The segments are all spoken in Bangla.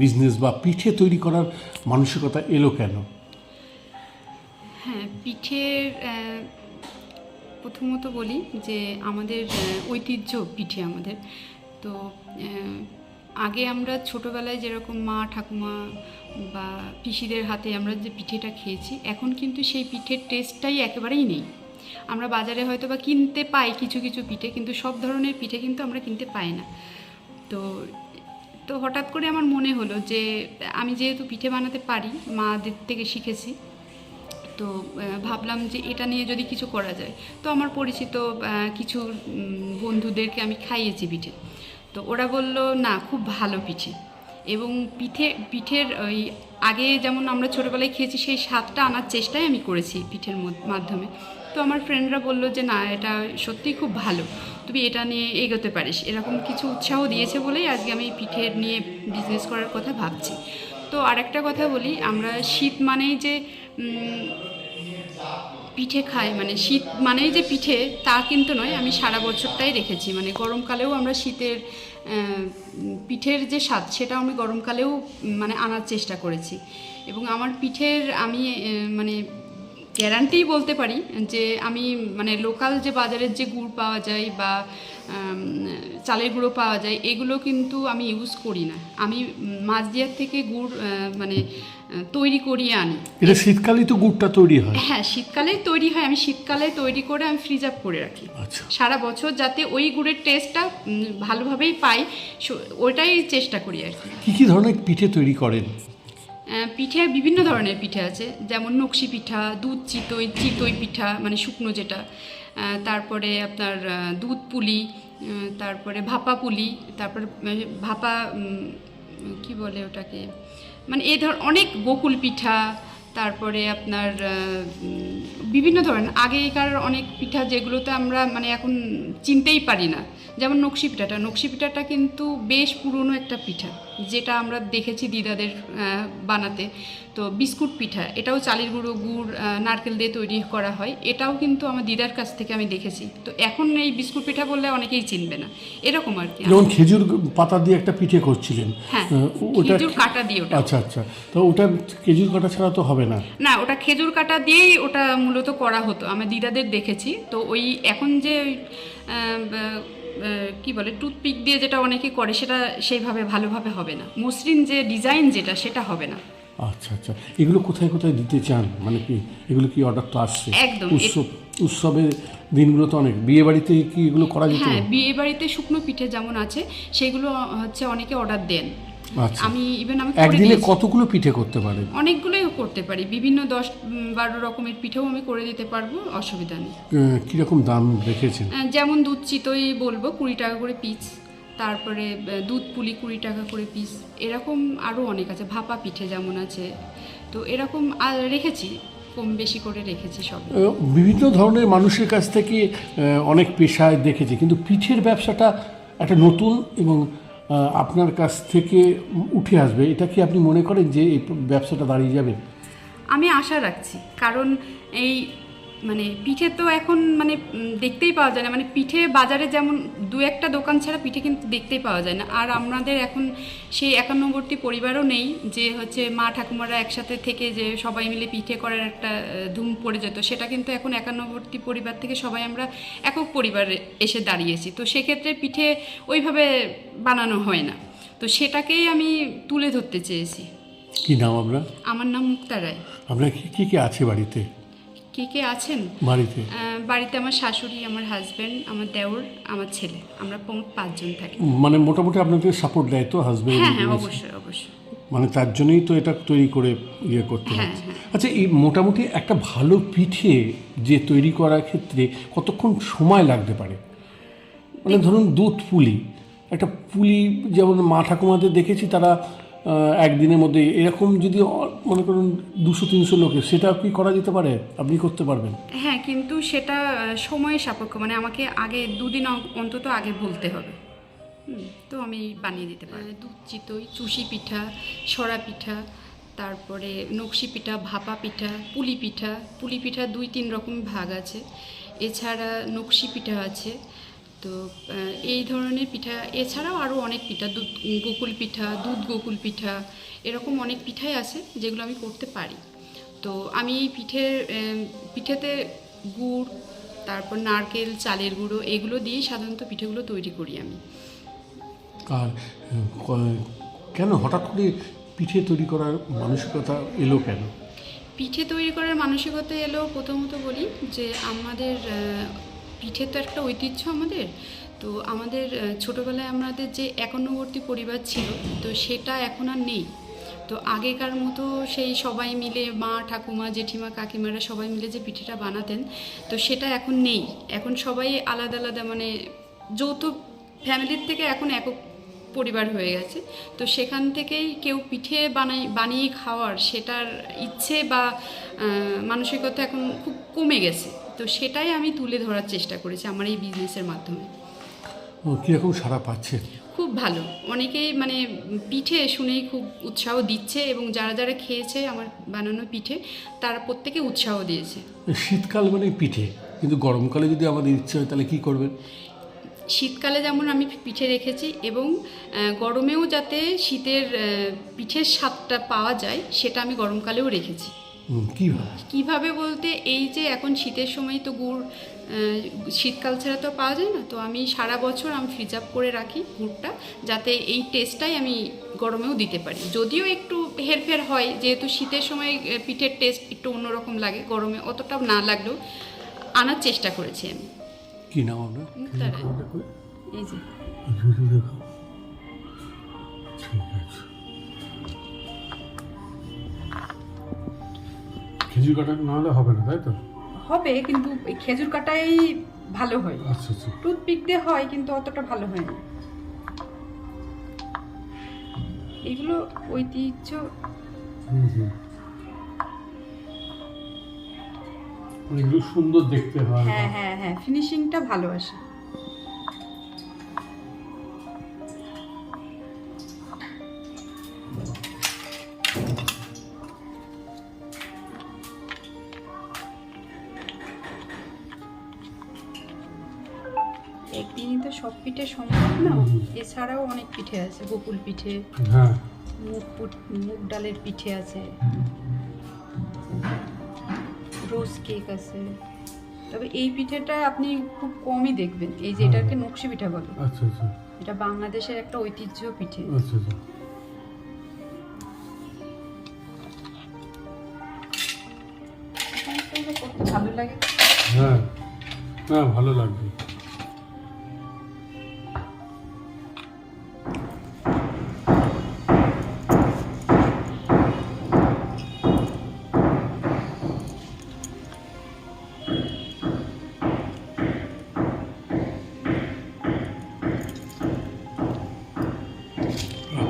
বিজনেস বা পিঠে তৈরি করার মানসিকতা এলো কেন? হ্যাঁ পিঠের প্রথমত বলি যে আমাদের ঐতিহ্য পিঠে আমাদের। তো আগে আমরা ছোটোবেলায় যেরকম মা, ঠাকুমা বা পিসিদের হাতে আমরা যে পিঠেটা খেয়েছি, এখন কিন্তু সেই পিঠের টেস্টটাই একেবারেই নেই। আমরা বাজারে হয়তো বা কিনতে পাই কিছু কিছু পিঠে, কিন্তু সব ধরনের পিঠে কিন্তু আমরা কিনতে পাই না। তো তো হঠাৎ করে আমার মনে হলো যে, আমি যেহেতু পিঠে বানাতে পারি, মাদের থেকে শিখেছি, তো ভাবলাম যে এটা নিয়ে যদি কিছু করা যায়। তো আমার পরিচিত কিছু বন্ধুদেরকে আমি খাইয়েছি পিঠে। তো ওরা বলল, না, খুব ভালো পিঠে। এবং পিঠে, পিঠের ওই আগে যেমন আমরা ছোটোবেলায় খেয়েছি, সেই স্বাদটা আনার চেষ্টাই আমি করেছি পিঠের মাধ্যমে। তো আমার ফ্রেন্ডরা বলল যে, না, এটা সত্যিই খুব ভালো। তুমি এটা নিয়ে এগোতে পারিস। এরকম কিছু উৎসাহ দিয়েছে বলেই আজকে আমি পিঠের নিয়ে বিজনেস করার কথা ভাবছি। তো আরেকটা কথা বলি, আমরা শীত মানেই যে পিঠে খাই মানে শীত মানেই যে পিঠে, তা কিন্তু নয়, আমি সারা বছরটাই রেখেছি। মানে গরমকালেও আমরা শীতের পিঠের যে স্বাদ সেটা আমি গরমকালেও মানে আনার চেষ্টা করেছি। এবং আমার পিঠের আমি মানে গ্যারান্টিই বলতে পারি যে আমি মানে লোকাল যে বাজারের যে গুড় পাওয়া যায় বা চালের গুঁড়ো পাওয়া যায় এগুলো কিন্তু আমি ইউজ করি না। আমি মাছদিয়ার থেকে গুড় মানে তৈরি করিয়ে আনি। এটা শীতকালেই তো গুড়টা তৈরি হয়। হ্যাঁ শীতকালে তৈরি হয়। আমি শীতকালে তৈরি করে আমি ফ্রিজ আপ করে রাখি। আচ্ছা। সারা বছর যাতে ওই গুড়ের টেস্টটা ভালোভাবেই পাই ওটাই চেষ্টা করি আর কি কি ধরনের পিঠে তৈরি করেন? পিঠে বিভিন্ন ধরনের পিঠে আছে যেমন নকশি পিঠা দুধ চিতই চিতই পিঠা মানে শুকনো যেটা। তারপরে আপনার দুধ পুলি তারপরে ভাপা পুলি তারপরে ভাপা উম, কি বলে ওটাকে? মানে এ ধর অনেক গোকুল পিঠা তারপরে আপনার বিভিন্ন ধরনের। আগেকার অনেক পিঠা যেগুলোতে আমরা মানে এখন চিনতেই পারি না। যেমন নকশি পিঠাটা নকশি পিঠাটা কিন্তু বেশ পুরনো একটা পিঠা যেটা আমরা দেখেছি দিদাদের বানাতে। তো বিস্কুট পিঠা এটাও চালের গুঁড়ো গুড় নারকেল দিয়ে তৈরি করা হয়। এটাও কিন্তু আমার দিদার কাছ থেকে আমি দেখেছি। তো এখন এই বিস্কুট পিঠা বললে অনেকেই চিনবে না। এরকম আর কি। যেমন খেজুর পাতা দিয়ে একটা পিঠে করছিলেন। হ্যাঁ খেজুর কাটা দিয়ে ওটা। আচ্ছা আচ্ছা। তো ওটা খেজুর কাটা ছাড়া তো হবে না। না ওটা খেজুর কাটা দিয়েই ওটা মূলত করা হতো। আমি দিদাদের দেখেছি। তো ওই এখন যে কি বলে টুথপিক দিয়ে যেটা অনেকে করে সেটা সেইভাবে ভালোভাবে হবে না। মসৃণ যে ডিজাইন যেটা সেটা হবে না। আচ্ছা আচ্ছা। এগুলো কোথায় কোথায় দিতে চান? মানে কি এগুলো কি অর্ডার তো আসছে? একদম। উৎসব উৎসবের দিনগুলো তো অনেক। বিয়ে বাড়িতে কি এগুলো করা যেত? হ্যাঁ বিয়ে বাড়িতে শুকনো পিঠে যেমন আছে সেগুলো হচ্ছে অনেকে অর্ডার দেন। আমি ইভেন আমি একদিনে কতগুলো পিঠে করতে পারেন অনেকগুলোই করতে পারি। বিভিন্ন দশ বারো রকমের পিঠেও আমি করে দিতে পারব অসুবিধা নেই। কীরকম দাম রেখেছেন? যেমন দুধ চিতই বলব কুড়ি টাকা করে পিস তারপরে দুধ পুলি কুড়ি টাকা করে পিস এরকম আরও অনেক আছে ভাপা পিঠে যেমন আছে। তো এরকম আর রেখেছি কম বেশি করে রেখেছি সব। বিভিন্ন ধরনের মানুষের কাছ থেকে অনেক পেশায় দেখেছি। কিন্তু পিঠের ব্যবসাটা একটা নতুন এবং আপনার কাছ থেকে উঠে আসবে। এটা কি আপনি মনে করেন যে এই ব্যবসাটা দাঁড়িয়ে যাবে? আমি আশা রাখছি। কারণ এই মানে পিঠে তো এখন মানে দেখতেই পাওয়া যায় না। মানে পিঠে বাজারে যেমন দু একটা দোকান ছাড়া পিঠে কিন্তু দেখতেই পাওয়া যায় না। আর আমাদের এখন সেই একান্নবর্তী পরিবারও নেই যে হচ্ছে মা ঠাকুমারা একসাথে থেকে যে সবাই মিলে পিঠে করার একটা ধুম পড়ে যেত। সেটা কিন্তু এখন একান্নবর্তী পরিবার থেকে সবাই আমরা একক পরিবারে এসে দাঁড়িয়েছি। তো সেক্ষেত্রে পিঠে ওইভাবে বানানো হয় না। তো সেটাকেই আমি তুলে ধরতে চেয়েছি। কি নাম আমরা আমার নাম মুক্তা রায়। আপনার কি কি কি আছে বাড়িতে? কে কে আছেন? বাড়িতে। বাড়িতে আমার শাশুড়ি আমার হাজব্যান্ড আমার দেওর আমার ছেলে। আমরা পাঁচজন থাকি। মানে মোটামুটি আপনাদের সাপোর্ট দেয় তো হাজবেন্ড হ্যাঁ হ্যাঁ অবশ্যই অবশ্যই। মানে তার জন্যই তো এটা তৈরি করে ইয়ে করতে হ্যাঁ, হচ্ছে আচ্ছা এই মোটামুটি একটা ভালো পিঠে যে তৈরি করার ক্ষেত্রে কতক্ষণ সময় লাগতে পারে? মানে ধরুন দুধ পুলি একটা পুলি যেমন মা ঠাকুমাদের দেখেছি তারা একদিনের মধ্যে। এরকম যদি মনে করুন দুশো তিনশো লোকের সেটা কি করা যেতে পারে? আপনি করতে পারবেন। হ্যাঁ কিন্তু সেটা সময়ের সাপেক্ষ। মানে আমাকে আগে দুদিন অ- অন্তত আগে বলতে হবে। তো আমি বানিয়ে দিতে পারি দুধ চিতই চুষি পিঠা সরা পিঠা তারপরে নকশি পিঠা ভাপা পিঠা পুলি পিঠা। পুলি পিঠা দুই তিন রকম ভাগ আছে। এছাড়া নকশি পিঠা আছে। তো এই ধরনের পিঠা এছাড়াও আরও অনেক পিঠা দুধ গোকুল পিঠা দুধ গোকুল পিঠা এরকম অনেক পিঠাই আছে যেগুলো আমি করতে পারি। তো আমি এই পিঠের আহ, পিঠেতে গুড় তারপর নারকেল চালের গুঁড়ো এগুলো দিয়েই সাধারণত পিঠেগুলো তৈরি করি আমি। আর কেন হঠাৎ করে পিঠে তৈরি করার মানসিকতা এলো কেন? পিঠে তৈরি করার মানসিকতা এলো প্রথমত বলি যে আমাদের পিঠে তো একটা ঐতিহ্য আমাদের। তো আমাদের ছোটোবেলায় আমাদের যে একান্নবর্তী পরিবার ছিল, তো সেটা এখন আর নেই। তো আগেকার মতো সেই সবাই মিলে, মা, ঠাকুমা, জেঠিমা, কাকিমারা সবাই মিলে যে পিঠেটা বানাতেন, তো সেটা এখন নেই। এখন সবাই আলাদা আলাদা মানে যৌথ ফ্যামিলির থেকে এখন একক পরিবার হয়ে গেছে। তো সেখান থেকেই কেউ পিঠে বানাই, বানিয়ে খাওয়ার সেটার ইচ্ছে বা মানসিকতা এখন খুব কমে গেছে। তো সেটাই আমি তুলে ধরার চেষ্টা করেছি আমার এই বিজনেসের মাধ্যমে। ও, কীরকম সারা পাচ্ছে? খুব ভালো। অনেকেই মানে পিঠে শুনেই খুব উৎসাহ দিচ্ছে এবং যারা যারা খেয়েছে আমার বানানো পিঠে তারা প্রত্যেকে উৎসাহ দিয়েছে। শীতকাল মানে পিঠে কিন্তু গরমকালে যদি আমাদের ইচ্ছে হয় তাহলে কী করবেন? শীতকালে যেমন আমি পিঠে রেখেছি এবং গরমেও যাতে শীতের পিঠের স্বাদটা পাওয়া যায় সেটা আমি গরমকালেও রেখেছি। কীভাবে? কীভাবে বলতে এই যে এখন শীতের সময় তো গুড় শীতকাল ছাড়া তো পাওয়া যায় না তো আমি সারা বছর আমি ফ্রিজ আপ করে রাখি গুড়টা যাতে এই টেস্টটাই আমি গরমেও দিতে পারি। যদিও একটু হেরফের হয় যেহেতু শীতের সময় পিঠের টেস্ট একটু অন্যরকম লাগে গরমে অতটা না লাগলেও আনার চেষ্টা করেছি আমি। কি নাম আপনার? এই যে। দেখো। ঠিক আছে। খেজুর কাটা না হলে হবে না তাই তো? হবে কিন্তু এই খেজুর কাটাই ভালো হয়। আচ্ছা আচ্ছা। টুথপিক দিয়ে হয় কিন্তু অতটা ভালো হয় না। এগুলো ঐতিহ্য। হুম হুম। এগুলো সুন্দর দেখতে হয়। হ্যাঁ হ্যাঁ হ্যাঁ ফিনিশিংটা ভালো আসে। সব পিঠে সম্ভব না। এছাড়াও অনেক পিঠে আছে গোকুল পিঠে হ্যাঁ। মুগ মুগ ডালের পিঠে আছে। রোজ কেক আছে। তবে এই পিঠেটা আপনি খুব কমই দেখবেন। এই যে এটাকে নকশি পিঠা বলে। আচ্ছা আচ্ছা। এটা বাংলাদেশের একটা ঐতিহ্য পিঠে। আচ্ছা আচ্ছা। করতে ভালো লাগে? হ্যাঁ। হ্যাঁ ভালো লাগবে।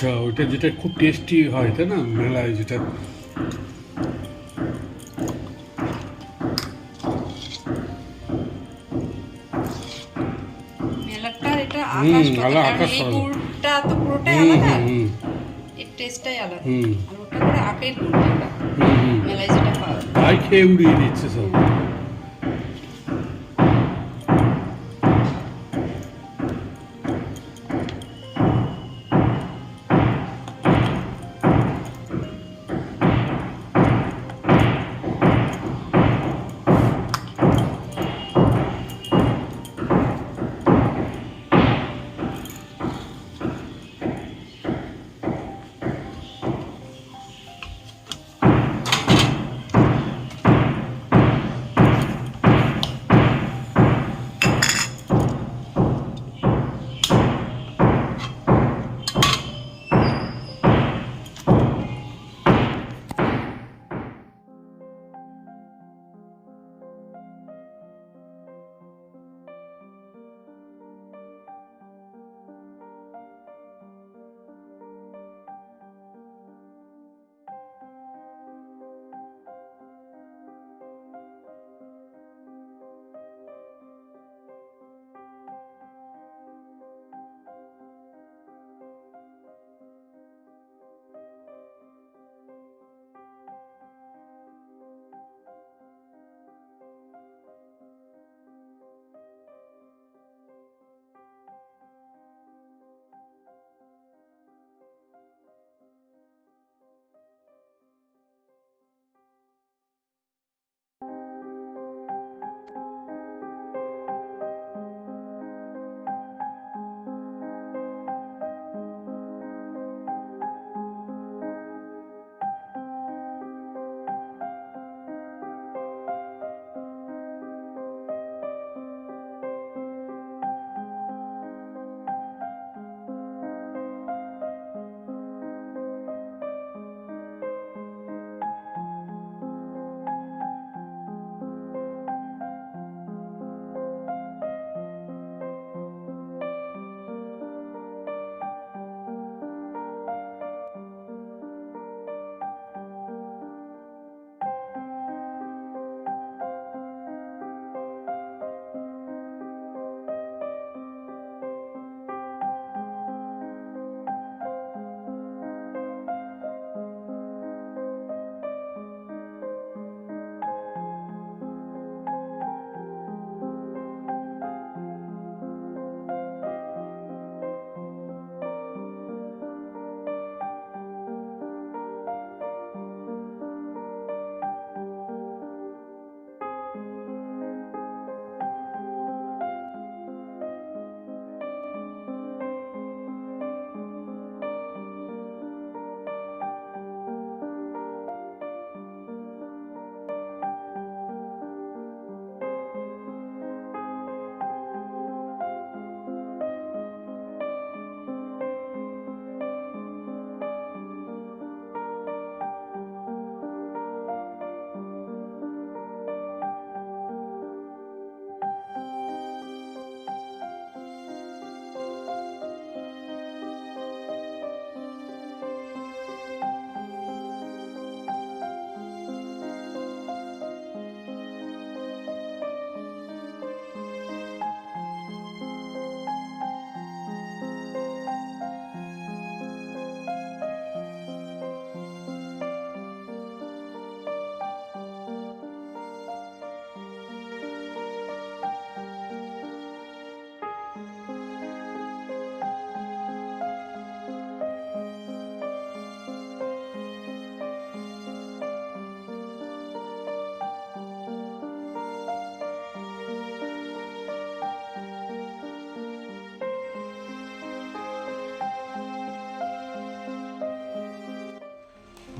আচ্ছা ওইটা যেটা খুব টেস্টি হয় তাই না? মেলায় যেটা। মেলাটার এটা হুম, আকাশ পাতাল। আলা- কারণ আকাশ এই পাতাল। গুড়টা তো পুরোটাই আলাদা? এর টেস্টটাই আলাদা। হুম। আর ওটা করে আপেল গুড় যেটা হুম হুম। মেলায় যেটা পাওয়া যায়। তাই খেয়ে উড়িয়ে দিচ্ছে সব।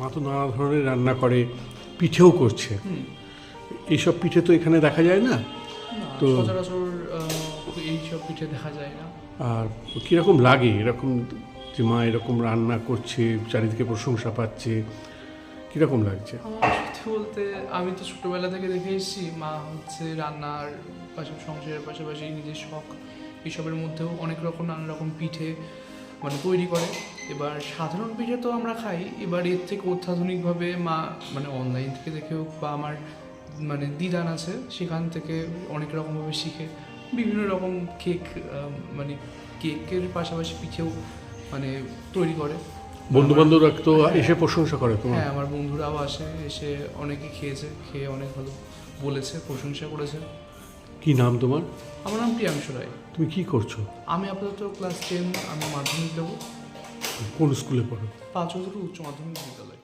মা তো নানা ধরনের রান্না করে পিঠেও করছে। হুম। এইসব পিঠে তো এখানে দেখা যায় না? তো- সচরাচর এইসব পিঠে দেখা যায় না। আর কীরকম লাগে? এরকম যে মা এরকম রান্না করছে চারিদিকে প্রশংসা পাচ্ছে কীরকম লাগছে? সত্যি বলতে আমি তো ছোটবেলা থেকে দেখে এসেছি মা হচ্ছে রান্নার পাশাপাশি সংসারের পাশাপাশি নিজের শখ এসবের মধ্যেও অনেক রকম নানা রকম পিঠে মানে তৈরি করে। এবার সাধারণ পিঠে তো আমরা খাই। এবার এর থেকে অত্যাধুনিকভাবে মা মানে অনলাইন থেকে দেখে হোক বা আমার মানে দিদান আছে সেখান থেকে অনেক রকমভাবে শিখে। বিভিন্ন রকম কেক মানে কেকের পাশাপাশি পিঠেও মানে তৈরি করে। বন্ধু বান্ধবরা তো এসে প্রশংসা করে তোমার। হ্যাঁ আমার বন্ধুরাও আসে এসে অনেকে খেয়েছে খেয়ে অনেক ভালো বলেছে প্রশংসা করেছে। কি নাম তোমার? আমার নাম প্রিয়াংশু রায়। তুমি কি করছ? আমি আপাতত ক্লাস টেন আমি মাধ্যমিক দেবো। কোন স্কুলে পড়ো? পাঁচ বছর উচ্চ মাধ্যমিক বিদ্যালয়।